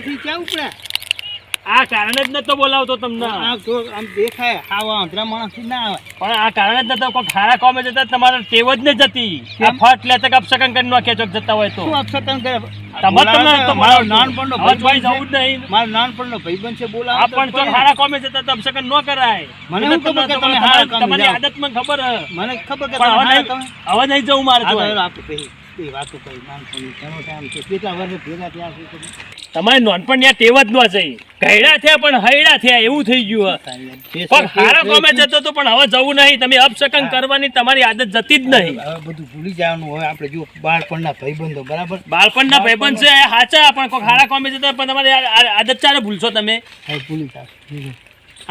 નથી ક્યાં ઉપડ્યા આ કારણે જ નતો બોલાવતો તમને. આમ દેખાય આવા અંધરા માણસ ના આવે. પણ આ કારણે જ નતો કોઈ ખારા કોમે જતા તમારે ટેવ જ ન જતી. આ ફટ લે તક અપસકન કરી નાખ્યા ચોક જતા હોય તો. શું અપસકન કરે? તમારે તમને તો મારો નાનપણનો જોઈ જવું જ નહીં. મારો નાનપણનો ભાઈબંધ છે બોલાવે આ પણ તો. ખારા કોમે જતા તો અપસકન ન કરાય. મને શું ખબર કે તમે ખારા કોમે તમારી આદત મને ખબર. મને ખબર કે તમે હવે નહીં જવું મારે આ તો તો વાત બે વાતો કરી નાનપણની ઘણો ટાઈમ છે કેટલા વર્ષ ભેગા થયા છે તમે? તમારે નોનપણ ત્યાં ટેવ જ ન જઈ ઘયડા થયા પણ હૈડા થયા એવું થઈ ગયું પણ હારા કોમે જતો તો પણ હવે જવું નહીં. તમે અપસકન કરવાની તમારી આદત જતી જ નહીં. હવે બધું ભૂલી જવાનું. હવે આપણે જો બાળપણના ભાઈબંધો બરાબર? બાળપણના ભાઈબંધ છે સાચા પણ કોઈ ખારા કોમે જતા પણ તમારી આદત ચાલે ભૂલશો તમે. ભૂલી જાવ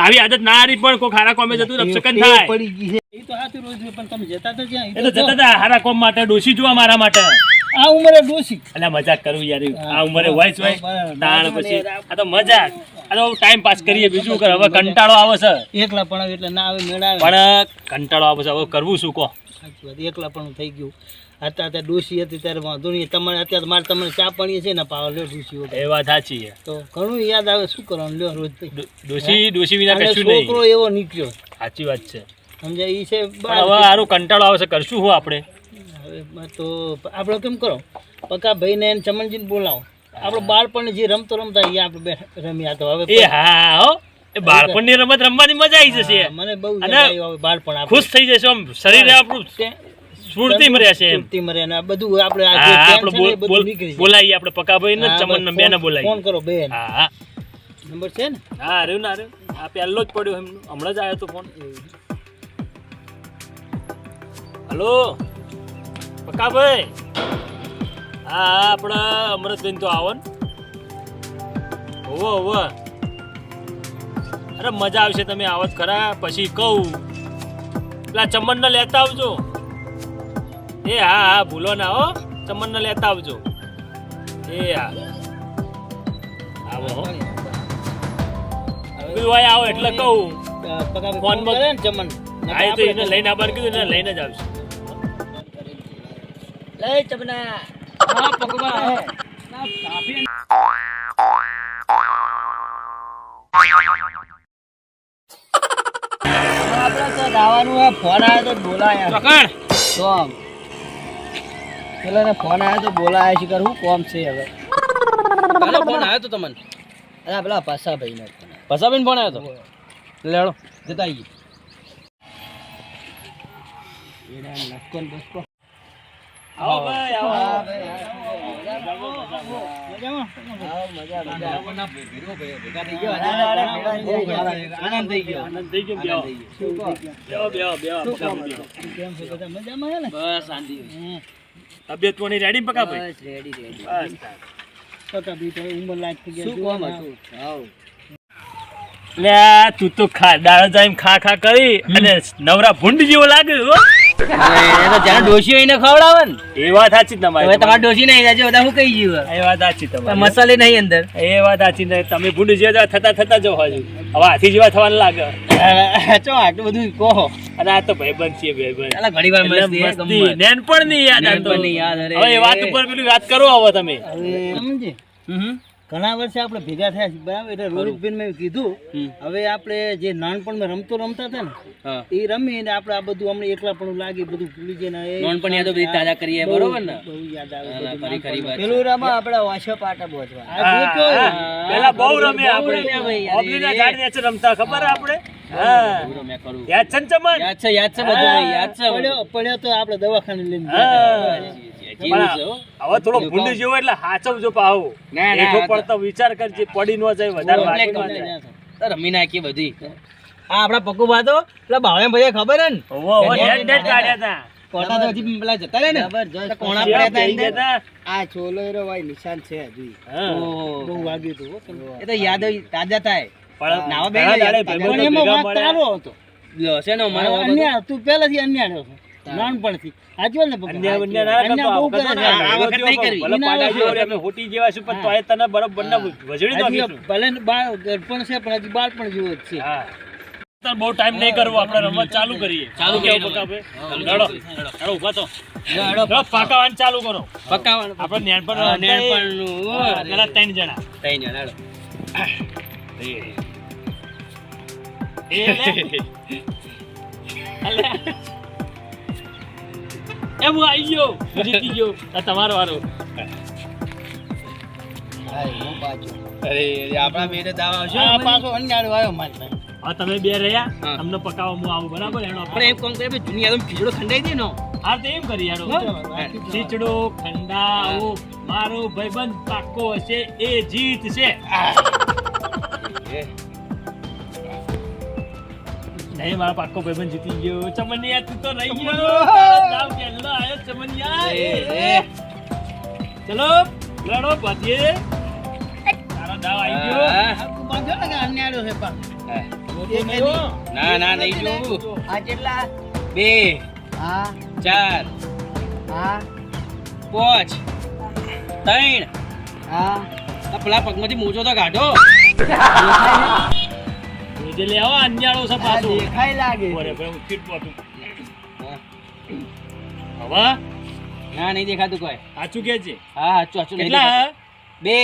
આવી આદત ના હારી પણ કોઈ ખારા કોમે જતું તો થાય. પડી ગઈ છે. એ તો હાથી રોજ પણ તમે જતા તો જ્યાં એ તો જતા હતા હારા કોમ માટે ડોસી જોવા મારા માટે. આ ઉંમરે ડોસી એટલે મજાક કરું યાર. આ ઉંમરે હોય જ તાણ પછી. આ તો મજાક. આ તો ટાઈમ પાસ કરીએ. બીજું કર. હવે કંટાળો આવે છે. એકલા પણ એટલે ના આવે મેળા પણ કંટાળો આવે છે. હવે કરવું શું કહો? એકલા પણ થઈ ગયું. હતા ત્યાં ડોસી હતી ત્યારે વાંધો નહીં. તમારે અત્યારે મારે તમને ચા પાણી છે ને પાવ લ્યો ડોસી એ વાત સાચી છે. તો ઘણું યાદ આવે શું કરવાનું? લ્યો રોજ ડોસી ડો- ડોશી ડોશી વિના કશું નહીં. છોકરો એવો નીકળ્યો. સાચી વાત છે. સમજાય? એ છે હવે સારું કંટાળો આવે છે. કરશું હું આપણે? હવે તો આપણે કેમ કરો? પકા ભાઈને એને ચમનજીને બોલાવો. આપણે બાળપણ જે રમતો રમતા એ આપણે રમ્યા તો હવે એ હા હો. બાળપણની રમત રમવાની મજા આવી જશે. મને બહુ બાળપણ ખુશ થઈ જશે આમ. શરીર આપણું સ્ફૂર્તિ રહેશે એમ. સ્ફૂર્તિ મરે અને આ બધું આપણે આપણે. બોલાવીએ આપણે પકાભાઈ ને ચમન બસ બેને ફોન- બોલાવીએ ફોન કરો બેન. હા હા. નંબર છે ને? હા રહ્યું ના રહ્યું. આ પહેલો જ પડ્યો એમનો હમણાં જ આવ્યો તો ફોન. હલો. પક્કાભાઈ હા આપણા અમૃતબેન તો આવો ને. હોવો હોવો. અરે મજા આવશે તમે આવત ખરા. પછી કહું. પેલા ચમનને લેતા આવજો. એ હા હા ભૂલો ના હો. ચમનને લેતા આવજો. એ હા. આવો હો. પેલું આવો એટલે કહું. ફોન માં- ચમન. હા તો એને લઈને આવવાનું કીધું એને લઈને જ આવશે. લઈ ચમના હા. પકવા આપણે તો દાવાનું હે ફોન આવ્યો તો બોલાયા. પકડ. તો પેલાને ફોન આવ્યો તો બોલાયા છે શું કોમ છે હવે? ફોન આવ્યો તો તમને? અરે પેલા ભાઈ ને ફોન આવ્યો તો? લેડો જતા આવીએ આવો ભાઈ આવો આનંદ થઈ ગયો આનંદ થઈ ગયો બેહો બેહો બેહો બેહો પકાભાઈ, બેહો. કેમ છે બધા મજામાં બસ શાંતિ તબિયત કોની રેડી પકાભાઈ બસ રેડી રેડી બસ પકા બી તો ઉંમર લાયક થઈ ગયા શું કોમ હતું હાવ લે તું તો ખા દાળ જાય ખા ખા કરી અને નવરા ભૂંડ જેવો લાગ્યો જ્યાં ડોશી ખવડાવે ને. એ વાત સાચી તમારી. હવે તમારે ડોશી નહીં બધા હું કહી ગયું એ વાત સાચી તમારી. મસાલે નહીં અંદર. એ વાત સાચી ને તમે ભૂંડ જેવા થતા થતા જો હજુ હવે હાથી જેવા થવાનું લાગે. ચો આટલું બધું કહો. અને આ તો ભાઈબંધ છે ભાઈબંધ. અલા ઘણી વાર મસ્તી હે, મસ્તી. યાદ આ યાદ. હવે એ વાત ઉપર પેલી વાત કરો હવે તમે. સમજે. હમ. ઘણા વર્ષે આપણે ભેગા થયા છે બરાબર? એટલે રોહિતભાઈ મેં કીધું હવે આપણે જે નાનપણમાં રમતો રમતા હતા ને એ રમીને આપણે આ બધું અમને એકલા પણ લાગે બધું ભૂલી જાય નાનપણ યાદો બધી તાજા કરીએ, બરોબર ને? બહુ યાદ આવે ખરી ખરી પેલું રમા આપણે વાંચો પાટા. હોય. પેલા બહુ રમે આપણે. ઓબલીના ઝાડ નીચે રમતા ખબર આપણે? હા. પૂરો મેં કરું. યાદ છે યાદ છે બધું યાદ છે પડ્યો પડ્યો તો આપણે દવાખાને લઈને. હવે થોડો ભૂંડી જેવો એટલે હાચવજો પાહો એઠો પડતો વિચાર કરજે પડી ન જાય વધારે તો રમી નાખી બધી. આ આપડા પક્કુ બાતો એટલે ભાવે ભાઈ ખબર હે ને? ઓવો, ઓવો, નેટ નેટ કાઢ્યા તા. કોટા તો હજી પેલા જતા રહે ને? જબરજસ્ત. કોણા પડ્યા હતા ગયા અંદર. તા. આ ચોલો એરો ભાઈ નિશાન છે હજુ. ઓહો. બહુ વાગ્યું હતું એ તો યાદ તાજા થાય. પણ નાવા પણ એમાં તારો હતો લ્યો, છે ને અન્યાય તું પહેલાથી અન્યાય નાનપણથી. સાચું ને પપ્પા? અન્યાય ના કરતો. આ વખત નહીં કરવી. પાડા વખત અમે હોટી જેવા છું, પણ તોય તને બરોબર બંને. ભલે ને છે પણ હજી બાળપણ જેવો જ છે હા તાર બહુ ટાઈમ નહીં કરવો આપણે રમત ચાલુ કરીએ ચાલુ કેવું કરીએ પક્કા ભાઈ? ચાલુ લડો લડો ઊભા તો લડો, પાકાવાનું ચાલુ કરો. આપણે નેણપણ પેલા ત્રણ જણા ત્રણ જણા. એ. એ હું આવી ગયો. જીતી ગયો. આ તમારો વારો. અરે અરે, આપણા બેને દાવ આવશે. આ પાછો અન્યાળો આવ્યો મારી પાસે. હવે તમે બે રહ્યા. તમને પકાવો હું આવું. બરાબર એનો પણ એમ કામ આપણે જૂની ખીચડો ખંડાઈ દે નો. હા તો એમ કરી યાર ખીચડો ખંડાવો. મારો ભાઈબંધ પાકો હશે એ જીત છે નહીં મારા પાકો ભાઈબંધ જીતી ગયો. ચમનિયા તું તો રહી ગયો. દાવ પહેલો આયો ચમનિયા. એ, એ. ચલો લડો બાજીએ તારો દાવ આવી ગયો. હા. તું બાંધ્યો ને કે અન્યાળો છે પાછો. હા. હો. ના ના નહીં જોવું. આ કેટલા? બે હા. ચાર હા. પાંચ ત્રણ. હા. પેલા પગમાંથી મોજો તો કાઢો. જોજે લેવા અન્યાળો છે પાછો. દેખાય લાગે ઓરે ભાઈ હું ફીટ પાછું હવા? ના નહીં દેખાતું કોઈ. સાચું કે છે? હા સાચું સાચું કેટલા બે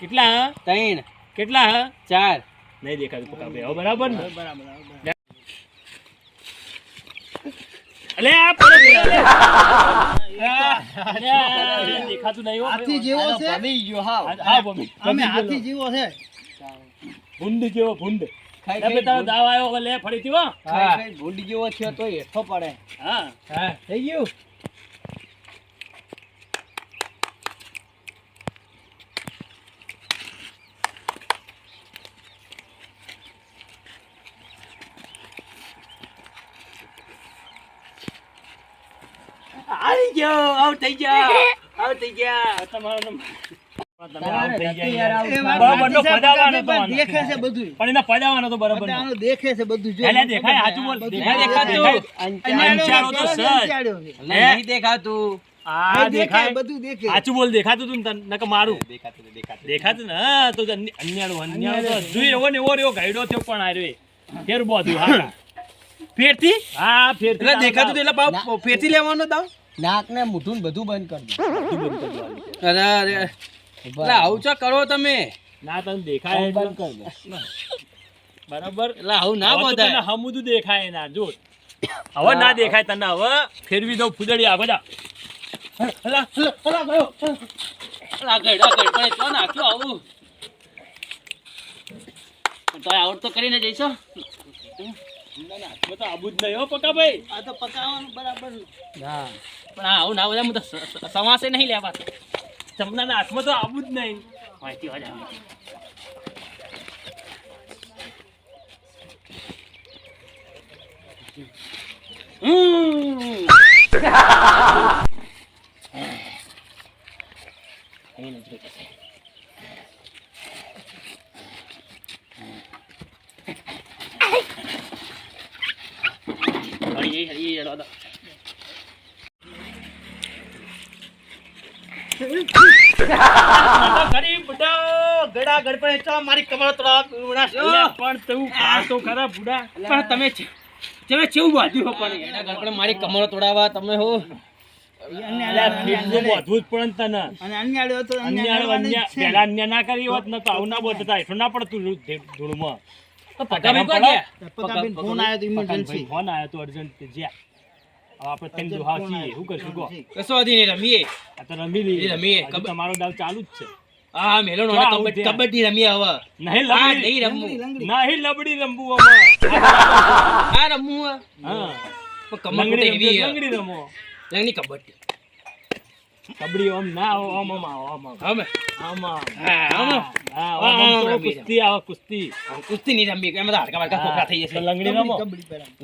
કેટલા ત્રણ કેટલા ચાર. નહીં દેખાતું પકા ભાઈ હવે બરાબર ને? બરાબર અલે આ પડે દેખાતું નહીં હાથી જેવો છે? હા, હા મમ્મી અમે હાથી જેવો છે. ભૂંડ જેવો ભૂંડ. ખાઈ તારો દાવ આવ્યો લે ફરીથી હો. હા. ભૂંડી જેવો થયો તો હેઠો પડે. હા. હા થઈ ગયું. આવી ગયો આઉટ થઈ ગયા. આઉટ થઈ ગયા. તમારો નંબર. બધું બધું. બધું દેખાતું. બધું બોલ દેખાતું તું મારું. દેખાતું ને હા તો અન્યાળો અન્યાળો તો જોઈ એવો ને એવો રહ્યો ગાયડો થયો પણ આ રહ્યો. ફેર બોધું હા. ફેરથી? હા ફેર એટલે દેખાતું એટલે ફેરથી લેવાનો દાવ? નાક ને મોઢું ને બધું બંધ કરી અરે અરે. એટલે આવું ચો કરો તમે? ના તમને દેખાય બંધ કરી દો બરાબર? એટલે આવું ના બધાય. હમુદું દેખાય ના જો હવે ના દેખાય તને હવે ફેરવી દઉં ફૂદડી આ બધા. આઉટ તો કરીને જઈશો તો આબુ જ નહીં હો પકા ભાઈ. આ તો પકાવવાનું બરાબર. હા પણ આવું ના બધા સમાસે નહીં લેવા. ચમનાના હાથમાં તો આવું જ નહીં. માહિતી હોય હરી હરી અહીં તો. ગડા ગડપણે તો મારી કમર તોડા પણ તું ખાતો ખરા પણ તમે તમે કેવું બાંધ્યું હો પણ? મારી કમર તમે તો તો ફોન આવ્યો તો ઇમરજન્સી ફોન આવ્યો તો અર્જન્ટ જ્યાં. આપણે તેમ દોહા છીએ શું કરશું કહો? કશો વાંધો નહીં, રમીએ? આ તો રમી લઈએ. રમીએ. તમારો દાવ ચાલુ જ છે. હા મેલો નો કબડ્ડી કબડ્ડી રમીએ હવે. નહીં લબડી નહીં રમવું. નહીં લબડી રમવું આમાં આ રમવું હા. પણ કમર લંગડી એવી લંગડી રમો. લંગડી કબડ્ડી. કબડ્ડી ઓમ ના ઓમ ઓમ ઓમ ઓમ. હવે રમી કુસ્તી આવે કુસ્તી. કુસ્તી નહીં રમી એમાં તો હડકા બાડકા ખોખરા થઈ જશે. લંગડી રમો.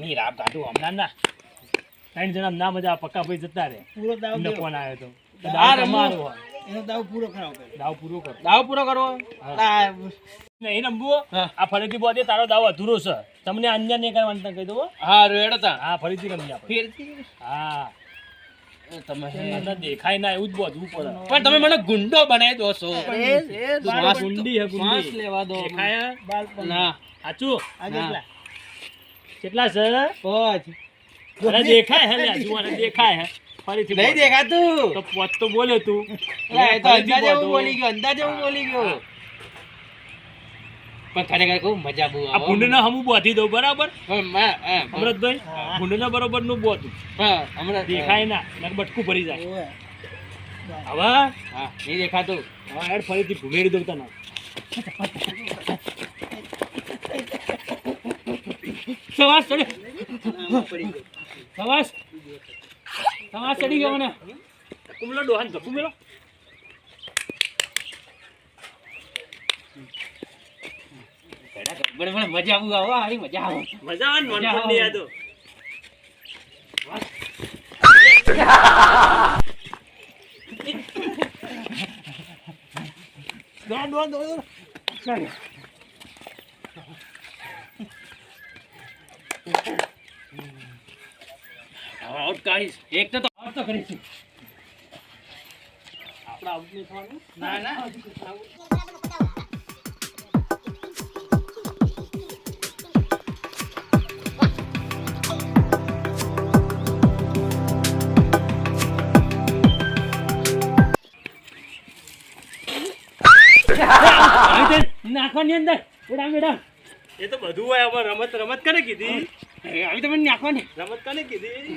નહીં રાબ કાઢું ના ના. ત્રણ જણા ના મજા પક્કા ભાઈ જતા રે પૂરો દાવ ફોન આવ્યો તો. આ દાવ રમો. એનો દાવ પૂરો કરાવો દાવ પૂરો કરો. દાવ પૂરો કરો નહીં રમવું આ ફરીથી બોધે તારો દાવ અધૂરો છે. તમને અન્ય નહીં કરવાનું તને કહી દઉં હા. રેડ હતા હા ફરીથી રમી આપણે. ફેરથી? હા. તમે દેખાય ના એવું જ બોધવું પડે. પણ તમે મને ગુંડો બનાવી દો છો. એ- એ શ્વાસ- ગુંડી હે ગુંડી. લેવા દો. દેખાય? ના. સાચું? આ કેટલા? કેટલા છે? પાંચ. અરે દેખાય હે લ્યા, જુઓ દેખાય હે. ફરીથી નહીં દેખાતું. તો પોત તો બોલ્યો તું. એ તો અંદાજે હું બોલી ગયો અંદાજે હું બોલી ગયો. પણ ખરેખર કહું મજા બહુ આ આવે. ભૂંડને બોધી દઉં બરાબર? પણ માં, હા, પણ- અમૃતભાઈ ભૂંડને બરોબરનું બોતું હમણાં દેખાય ના બટકું ભરી જાય. હવે હા નહીં દેખાતું. હવે હેડ ફરીથી ભૂમેડી દઉં તને. સવાર ચડ્યો સવાસ સવાસ ચડી ગયો મને. કુમલો ડોહાન તો કુમેલો બરાબર, મજા બહુ આવે હારી મજા આવે. મજા આવે ને નોનપણની યાદો. દોડ દોડ દોડ દોડ ચાલ. હવે આઉટ કાઢીશ. એક તો હાથ તો કરીશું. આપણે આવું નહીં થવાનું. ના ના. નાખવાની અંદર. ઉડા મેડમ એ તો બધું હોય રમત રમત કરે કીધી? આવી તો મને નાખવાની. રમત કરે કીધી?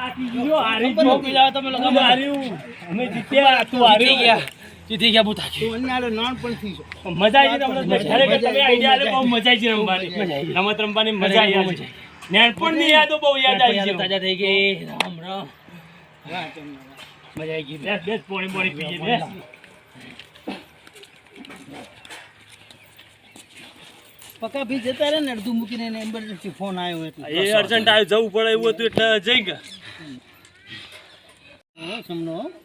નાનપણની યાદો બહુ યાદ આવી છે તાજા થઈ ગઈ. રામ રામ. હા, મજા આવી ગઈ. બેસ બેસ પોણી પોણી પીએ બેસ પક્કા ભી જતા રહે ને અડધું મૂકીને એમ્બ્યુલન્સ ફોન આવ્યો એટલે. એ અર્જન્ટ આવ્યો જવું પડે એવું હતું એટલે જઈ ગયા.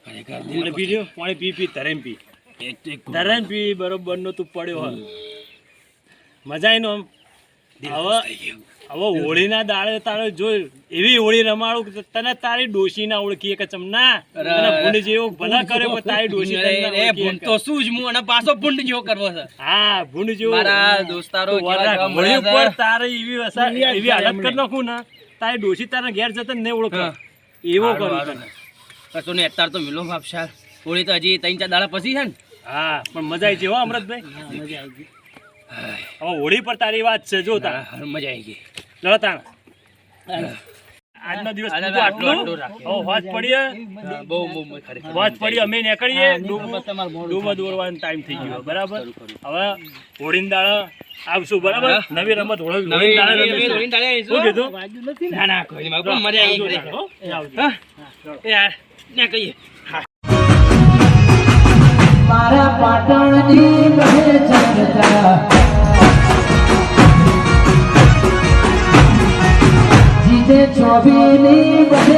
પાણી પી પાણી પી પી તરેમ પી. એક તો એક તરેમ પી બરોબર નો તું પડ્યો હોય. મજા આવી નો હવે હવે હોળીના દાડે તારે જો એવી હોળી રમાડું કે તને તારી ડોશી ના ઓળખીએ કે ચમના તને ભૂંડ જેવો ભલા કરે પણ તારી ડોશી તને ભૂંડ તો શું જ હું અને પાછો ભૂંડ જેવો કરવો છે. હા ભૂંડ જેવો. મારા દોસ્તારો હોળી ઉપર તારે એવી એવી હાલત કરી નાખું ને તારી ડોશી તારા ઘેર જતા ને નહીં ઓળખે. એવો કરું. તને. કશો ને અત્યારે તો મિલો બાપશાહ હોળી તો હજી ત્રણ ચાર દાડા પછી છે ને. હા પણ મજા આવી છે હો અમૃતભાઈ? મજા આવી ગઈ. હવે હોળી પર તારી વાત છે જો તાર. મજા આવી ગઈ. લડતા આજનો દિવસ પૂરો આટલું. હવે હોજ પડીએ. બહુ બહુ બહુ ખરેખર હોજ પડી અમે નીકળીએ. ડૂબો. દોરવાનો ટાઈમ થઈ ગયો. બરાબર. હવે હોળીન દાળ આવશું બરાબર? નવી રમત હોળી નવી દાળ રમીશું. આવીશું. શું કીધું? ના. ના કોઈ મજા આવી ગઈ. આવજો. યાર, ના કહીએ મારા પાટણની કહે જનતા ছবি